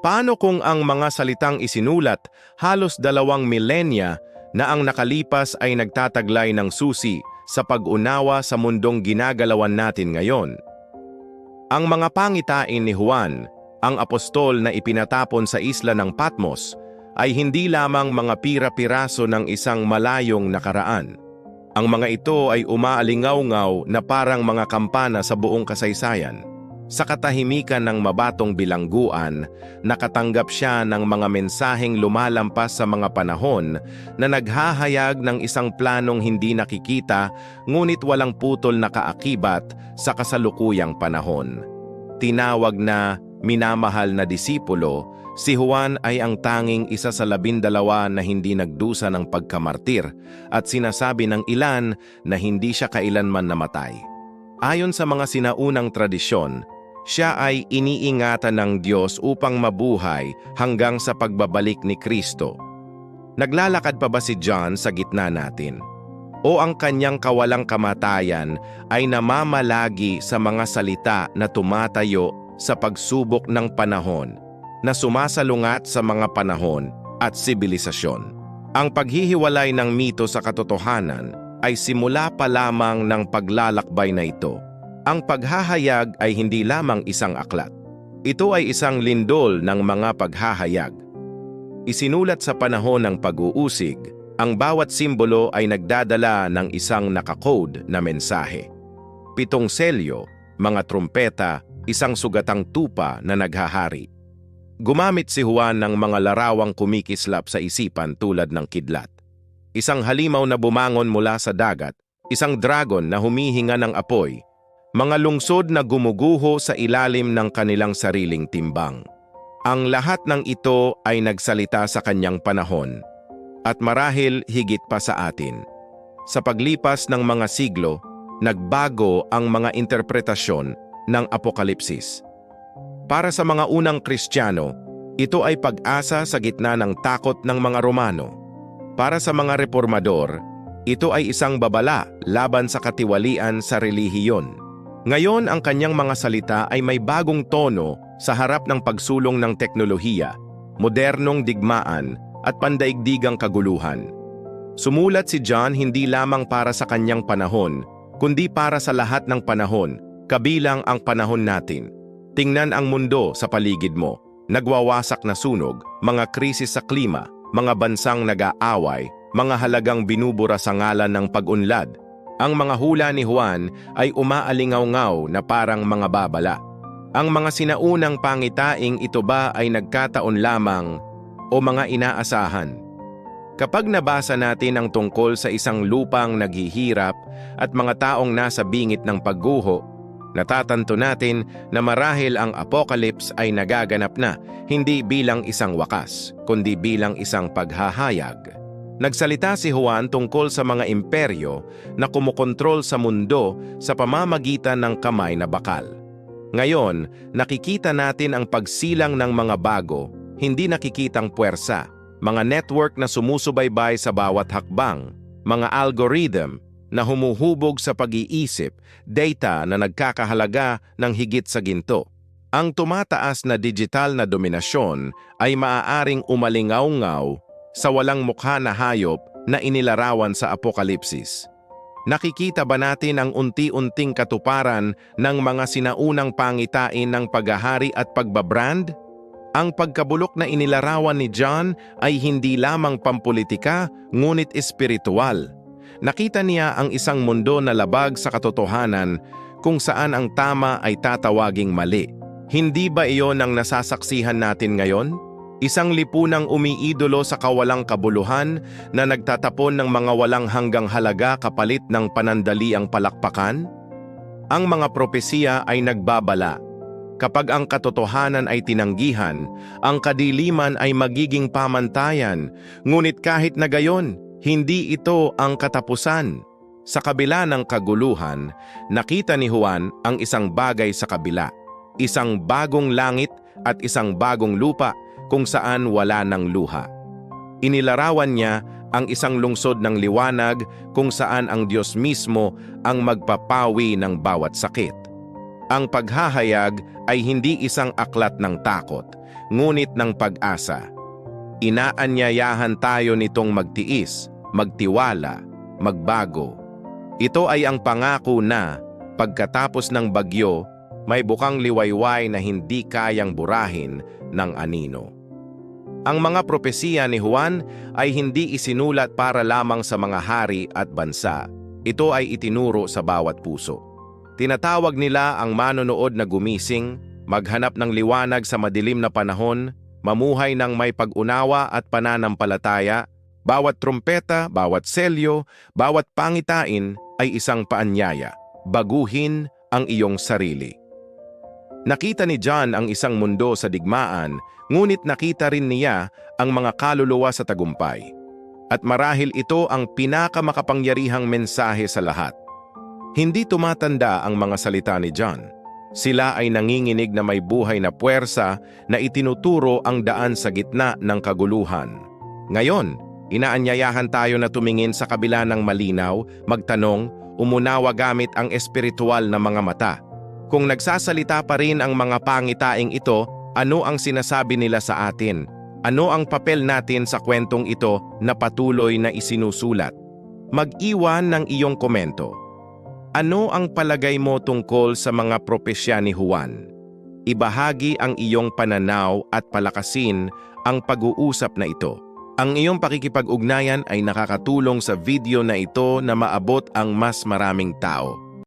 Paano kung ang mga salitang isinulat halos dalawang milenya na ang nakalipas ay nagtataglay ng susi sa pag-unawa sa mundong ginagalawan natin ngayon? Ang mga pangitain ni Juan, ang apostol na ipinatapon sa isla ng Patmos, ay hindi lamang mga pira-piraso ng isang malayong nakaraan. Ang mga ito ay umaalingaw-ngaw na parang mga kampana sa buong kasaysayan. Sa katahimikan ng mabatong bilangguan, nakatanggap siya ng mga mensaheng lumalampas sa mga panahon na naghahayag ng isang planong hindi nakikita ngunit walang putol na kaakibat sa kasalukuyang panahon. Tinawag na minamahal na disipulo, si Juan ay ang tanging isa sa labindalawa na hindi nagdusa ng pagkamartir at sinasabi ng ilan na hindi siya kailanman namatay. Ayon sa mga sinaunang tradisyon, siya ay iniingatan ng Diyos upang mabuhay hanggang sa pagbabalik ni Kristo. Naglalakad pa ba si John sa gitna natin? O ang kanyang kawalang kamatayan ay namamalagi sa mga salita na tumatayo sa pagsubok ng panahon, na sumasalungat sa mga panahon at sibilisasyon. Ang paghihiwalay ng mito sa katotohanan ay simula pa lamang ng paglalakbay na ito. Ang paghahayag ay hindi lamang isang aklat. Ito ay isang lindol ng mga paghahayag. Isinulat sa panahon ng pag-uusig, ang bawat simbolo ay nagdadala ng isang nakakode na mensahe. Pitong selyo, mga trumpeta, isang sugatang tupa na naghahari. Gumamit si Juan ng mga larawang kumikislap sa isipan tulad ng kidlat. Isang halimaw na bumangon mula sa dagat, isang dragon na humihinga ng apoy, mga lungsod na gumuguho sa ilalim ng kanilang sariling timbang. Ang lahat ng ito ay nagsalita sa kanyang panahon, at marahil higit pa sa atin. Sa paglipas ng mga siglo, nagbago ang mga interpretasyon ng Apokalipsis. Para sa mga unang Kristiyano, ito ay pag-asa sa gitna ng takot ng mga Romano. Para sa mga reformador, ito ay isang babala laban sa katiwalian sa relihiyon. Ngayon ang kanyang mga salita ay may bagong tono sa harap ng pagsulong ng teknolohiya, modernong digmaan at pandaigdigang kaguluhan. Sumulat si John hindi lamang para sa kanyang panahon, kundi para sa lahat ng panahon, kabilang ang panahon natin. Tingnan ang mundo sa paligid mo, nagwawasak na sunog, mga krisis sa klima, mga bansang nag-aaway, mga halagang binubura sa ngalan ng pag-unlad. Ang mga hula ni Juan ay umaalingaw-ngaw na parang mga babala. Ang mga sinaunang pangitaing ito ba ay nagkataon lamang o mga inaasahan? Kapag nabasa natin ang tungkol sa isang lupang naghihirap at mga taong nasa bingit ng pagguho, natatanto natin na marahil ang apocalypse ay nagaganap na hindi bilang isang wakas, kundi bilang isang paghahayag. Nagsalita si Juan tungkol sa mga imperyo na kumukontrol sa mundo sa pamamagitan ng kamay na bakal. Ngayon, nakikita natin ang pagsilang ng mga bago, hindi nakikitang puwersa, mga network na sumusubaybay sa bawat hakbang, mga algorithm na humuhubog sa pag-iisip, data na nagkakahalaga ng higit sa ginto. Ang tumataas na digital na dominasyon ay maaaring umalingaw-ngaw sa walang mukha na hayop na inilarawan sa apokalipsis. Nakikita ba natin ang unti-unting katuparan ng mga sinaunang pangitain ng paghahari at pagbabrand? Ang pagkabulok na inilarawan ni John ay hindi lamang pampolitika ngunit espiritual. Nakita niya ang isang mundo na labag sa katotohanan kung saan ang tama ay tatawaging mali. Hindi ba iyon ang nasasaksihan natin ngayon? Isang lipunang umiidolo sa kawalang kabuluhan na nagtatapon ng mga walang hanggang halaga kapalit ng panandaliang palakpakan? Ang mga propesiya ay nagbabala. Kapag ang katotohanan ay tinanggihan, ang kadiliman ay magiging pamantayan, ngunit kahit na gayon, hindi ito ang katapusan. Sa kabila ng kaguluhan, nakita ni Juan ang isang bagay sa kabila, isang bagong langit at isang bagong lupa kung saan wala ng luha. Inilarawan niya ang isang lungsod ng liwanag kung saan ang Diyos mismo ang magpapawi ng bawat sakit. Ang paghahayag ay hindi isang aklat ng takot, ngunit ng pag-asa. Inaanyayahan tayo nitong magtiis, magtiwala, magbago. Ito ay ang pangako na, pagkatapos ng bagyo, may bukang liwayway na hindi kayang burahin ng anino. Ang mga propesiya ni Juan ay hindi isinulat para lamang sa mga hari at bansa. Ito ay itinuro sa bawat puso. Tinatawag nila ang manonood na gumising, maghanap ng liwanag sa madilim na panahon, mamuhay ng may pag-unawa at pananampalataya, bawat trumpeta, bawat selyo, bawat pangitain ay isang paanyaya. Baguhin ang iyong sarili. Nakita ni John ang isang mundo sa digmaan, ngunit nakita rin niya ang mga kaluluwa sa tagumpay. At marahil ito ang pinakamakapangyarihang mensahe sa lahat. Hindi tumatanda ang mga salita ni John. Sila ay nanginginig na may buhay na puwersa na itinuturo ang daan sa gitna ng kaguluhan. Ngayon, inaanyayahan tayo na tumingin sa kabila ng malinaw, magtanong, umunawa gamit ang espiritual na mga mata. Kung nagsasalita pa rin ang mga pangitaing ito, ano ang sinasabi nila sa atin? Ano ang papel natin sa kwentong ito na patuloy na isinusulat? Mag-iwan ng iyong komento. Ano ang palagay mo tungkol sa mga propesya ni Juan? Ibahagi ang iyong pananaw at palakasin ang pag-uusap na ito. Ang iyong pakikipag-ugnayan ay nakakatulong sa video na ito na maabot ang mas maraming tao.